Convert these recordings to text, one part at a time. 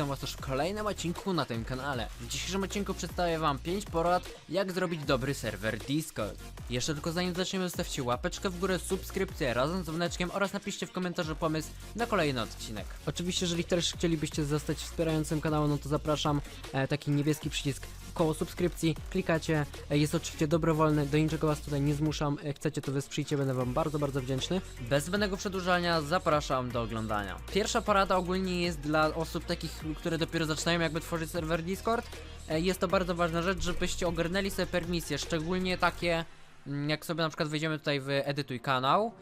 witam was też w kolejnym odcinku na tym kanale. W dzisiejszym odcinku przedstawię wam 5 porad, jak zrobić dobry serwer Discord. Jeszcze tylko zanim zaczniemy, zostawcie łapeczkę w górę, subskrypcję razem z dzwoneczkiem oraz napiszcie w komentarzu pomysł na kolejny odcinek. Oczywiście, jeżeli też chcielibyście zostać wspierającym kanału, no to zapraszam, e, taki niebieski przycisk koło subskrypcji, klikacie, e, jest oczywiście dobrowolny, do niczego was tutaj nie zmuszam, e, chcecie to wesprzyjcie, będę wam bardzo, bardzo wdzięczny. Bez zbędnego przedłużania zapraszam do oglądania. Pierwsza porada ogólnie jest dla osób takich, które dopiero zaczynają jakby tworzyć serwer Discord. E, Jest to bardzo ważna rzecz, żebyście ogarnęli sobie permisje, szczególnie takie, mm, jak sobie na przykład wejdziemy tutaj w edytuj kanał,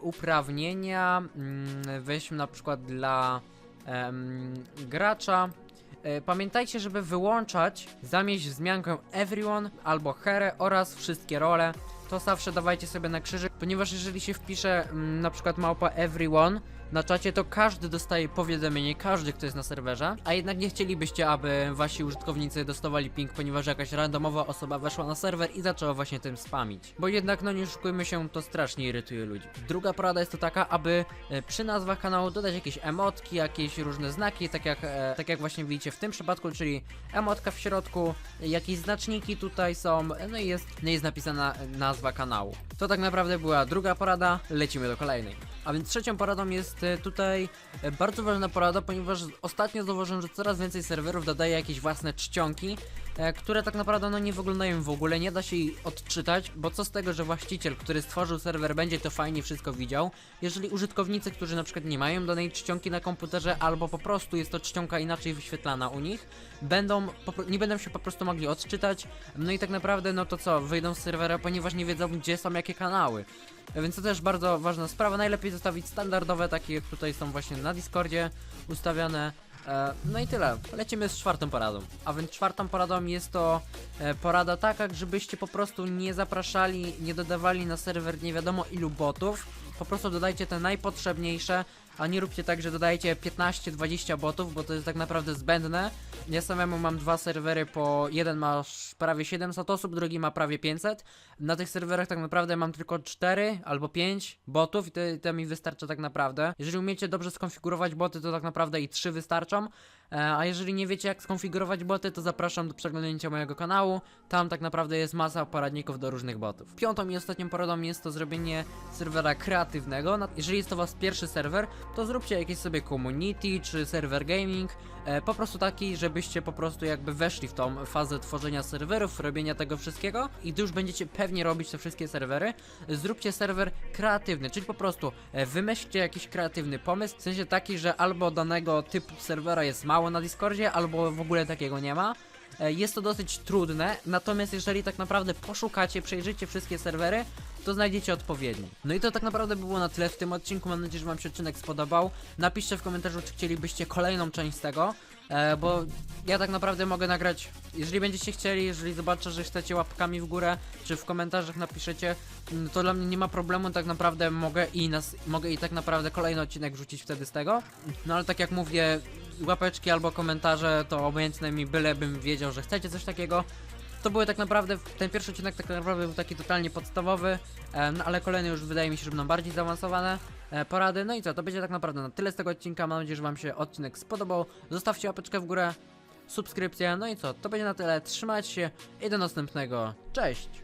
uprawnienia, mm, weźmy na przykład dla gracza, Pamiętajcie, żeby wyłączać zamieść wzmiankę everyone albo here oraz wszystkie role. To zawsze dawajcie sobie na krzyżyk, ponieważ jeżeli się wpisze mm, na przykład małpa everyone na czacie, to każdy dostaje powiadomienie, każdy kto jest na serwerze, a jednak nie chcielibyście, aby wasi użytkownicy dostawali ping, ponieważ jakaś randomowa osoba weszła na serwer i zaczęła właśnie tym spamić. Bo jednak, no nie oszukujmy się, to strasznie irytuje ludzi. Druga porada jest to taka, aby e, przy nazwach kanału dodać jakieś emotki, jakieś różne znaki, tak jak, e, tak jak właśnie widzicie w tym przypadku, czyli emotka w środku, jakieś znaczniki tutaj są, no i jest, no i jest napisana nazwa kanału. To tak naprawdę była druga porada, lecimy do kolejnej. A więc trzecią poradą jest e, tutaj e, bardzo ważna porada, ponieważ ostatnio zauważyłem, że coraz więcej serwerów dodaje jakieś własne czcionki, e, które tak naprawdę no nie wyglądają w ogóle, nie da się ich odczytać, bo co z tego, że właściciel, który stworzył serwer będzie to fajnie wszystko widział, jeżeli użytkownicy, którzy na przykład nie mają danej czcionki na komputerze, albo po prostu jest to czcionka inaczej wyświetlana u nich, będą, nie będą się po prostu mogli odczytać, no i tak naprawdę no to co, wyjdą z serwera, ponieważ nie wiedzą gdzie są jakie kanały. Więc to też bardzo ważna sprawa. Najlepiej zostawić standardowe, takie jak tutaj są właśnie na Discordzie ustawiane. E, No i tyle. Lecimy z czwartą poradą. A więc czwartą poradą jest to e, porada taka, żebyście po prostu nie zapraszali, nie dodawali na serwer nie wiadomo ilu botów. Po prostu dodajcie te najpotrzebniejsze, a nie róbcie tak, że dodajecie 15-20 botów, bo to jest tak naprawdę zbędne. Ja samemu mam dwa serwery, po jeden ma prawie 700 osób, drugi ma prawie 500. Na tych serwerach tak naprawdę mam tylko 4 albo 5 botów i to, to mi wystarcza tak naprawdę. Jeżeli umiecie dobrze skonfigurować boty, to tak naprawdę i 3 wystarczą. E, A jeżeli nie wiecie jak skonfigurować boty, to zapraszam do przeglądnięcia mojego kanału. Tam tak naprawdę jest masa poradników do różnych botów. Piątą i ostatnią poradą jest to zrobienie serwera kreatywnego. Jeżeli jest to was pierwszy serwer, to zróbcie jakieś sobie community czy serwer gaming. E, po prostu taki, żebyście po prostu jakby weszli w tą fazę tworzenia serwerów, robienia tego wszystkiego i gdy już będziecie pewnie robić te wszystkie serwery, zróbcie serwer kreatywny, czyli po prostu e, wymyślcie jakiś kreatywny pomysł, w sensie taki, że albo danego typu serwera jest mało na Discordzie, albo w ogóle takiego nie ma. E, Jest to dosyć trudne, natomiast jeżeli tak naprawdę poszukacie, przejrzycie wszystkie serwery, to znajdziecie odpowiedni. No i to tak naprawdę by było na tyle w tym odcinku. Mam nadzieję, że Wam się odcinek spodobał. Napiszcie w komentarzu, czy chcielibyście kolejną część tego, e, bo ja tak naprawdę mogę nagrać, jeżeli będziecie chcieli, jeżeli zobaczę, że chcecie łapkami w górę, czy w komentarzach napiszecie, mm, to dla mnie nie ma problemu, tak naprawdę mogę i nas, mogę i tak naprawdę kolejny odcinek wrzucić wtedy z tego. No ale tak jak mówię, łapeczki albo komentarze to obojętne mi, bylebym wiedział, że chcecie coś takiego. To były tak naprawdę, ten pierwszy odcinek tak naprawdę był taki totalnie podstawowy, e, no ale kolejne już wydaje mi się, że będą bardziej zaawansowane e, porady. No i co, to będzie tak naprawdę na tyle z tego odcinka. Mam nadzieję, że Wam się odcinek spodobał. Zostawcie łapeczkę w górę, subskrypcję. No i co, to będzie na tyle. Trzymajcie się i do następnego. Cześć!